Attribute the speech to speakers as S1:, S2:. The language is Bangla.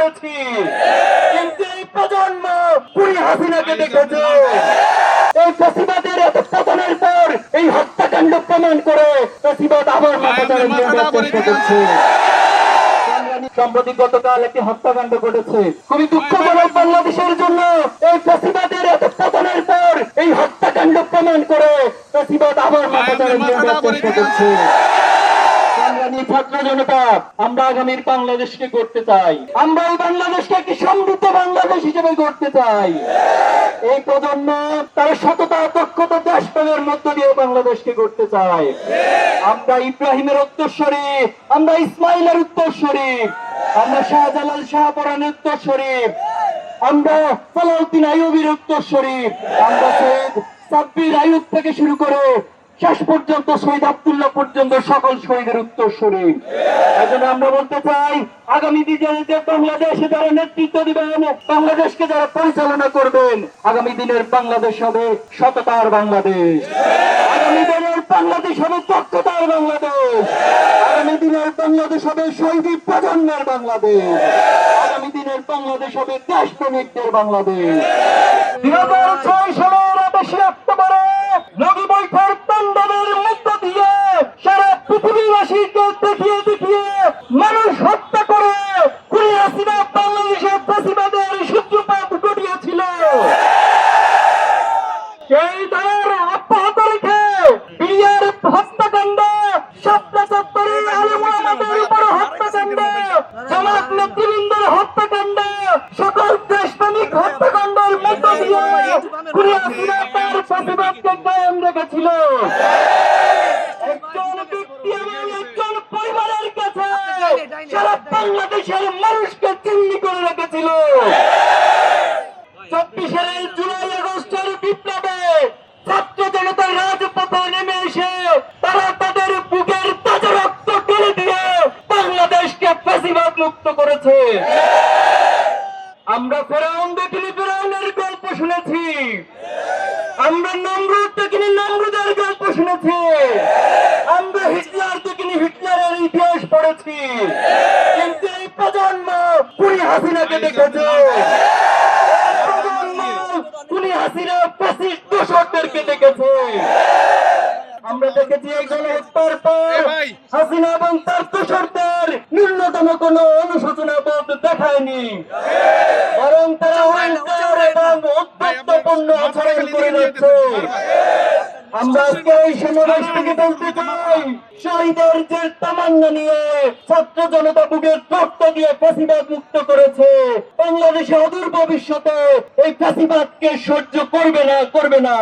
S1: করেছি। কিন্তু এই প্রজন্ম কুড়ি হাসিনাকে দেখেছে। এই প্রতিবাদের পতনের পর এই হত্যাকাণ্ড প্রমাণ করে প্রতিবাদ আবার করেছে সম্প্রতি গতকাল একটি হত্যাকাণ্ড ঘটেছে। খুবই দুঃখজনক বাংলাদেশের জন্য এই প্রতিবাদের পতনের পর এই হত্যাকাণ্ড প্রমাণ করে প্রতিবাদ আবার করছে ছাত্র জনতা। আমরা আগামীর বাংলাদেশকে করতে চাই। আমরা এই বাংলাদেশকে একটি সমৃদ্ধ বাংলাদেশ হিসেবে করতে চাই। এই প্রজন্ম তার সততা, দক্ষতা, দেশপ্রেমের মধ্য দিয়ে বাংলাদেশকে করতে চায়। আমরা ইব্রাহিমের উত্তরস্বরী, আমরা ইসমাইলের উত্তরস্বরী, আমরা শাহজালাল শাহপরানের উত্তরস্বরী, আমরা সালাউদ্দিন আইয়ুবের উত্তরস্বরী, আমরা সৈয়দ সাব্বির আইয়ুব থেকে শুরু করে শেষ পর্যন্ত শহীদ আব্দুল্লাহ পর্যন্ত সকল শহীদের উত্তর শরীর এজন্য আমরা বলতে চাই, আগামী দিনে বাংলাদেশে যারা নেতৃত্ব দিবেন, বাংলাদেশকে যারা পরিচালনা করবেন, আগামী দিনের বাংলাদেশ হবে সততার বাংলাদেশ। আগামী দিনের বাংলাদেশ হবে দক্ষতার বাংলাদেশ। আগামী দিনের বাংলাদেশ হবে শহীদ প্রজন্মের বাংলাদেশ। আগামী দিনের বাংলাদেশ হবে বাংলাদেশ। দুই হাজার ছয় সালের অক্টোবরে সেই দলের অব্যাহত রেখে বিয়ের হত্যাকাণ্ড সাতটা চত্বরে আলম উপর হত্যাকাণ্ড, জামাত নেতৃবৃন্দের হত্যাকাণ্ড, সকল দেশপ্রেমিক হত্যাকাণ্ডের মধ্য একজন ব্যক্তি একজন পরিবারের কাছে সারা বাংলাদেশের মানুষকে চিহ্নি করে রেখেছিল। চব্বিশের জুলাই আগস্টের বিপ্লবে ছাত্র জনতার রাজপথে নেমে এসে তারা তাদের বুকের তাজা রক্ত ঢেলে দিয়ে বাংলাদেশকে ফেসিবাদ মুক্ত করেছে। আমরা ফেরাউন দেখিনি, ফেরাউনের গল্প শুনেছি। আমরা নমরুদ দেখিনি, নমরুদের গল্প শুনেছি। আমরা হিটলার দেখিনি, হিটলারের ইতিহাস পড়েছি। কিন্তু এই প্রজন্ম কুড়ি হাসিনাকে দেখেছে। প্রজন্ম কুড়ি হাসিনা পঁচিশ দোষকদেরকে দেখেছে। আমরা দেখেছি এই গণহত্যার পর হাসিনা এবং তার দোষরদের ন্যূনতম কোন অনুশোচনা বোধ দেখায়নি। বরং তারা এবং উদ্যত্তপূর্ণ আচরণ করে যাচ্ছে আমরা আজকে এই সমাবেশ থেকে বলতে চাই শহীদের যে তামান্না নিয়ে ছাত্র জনতা বুকের রক্ত দিয়ে ফাঁসিবাদ মুক্ত করেছে বাংলাদেশে অদূর ভবিষ্যতে এই ফাঁসিবাদকে সহ্য করবে না করবে না।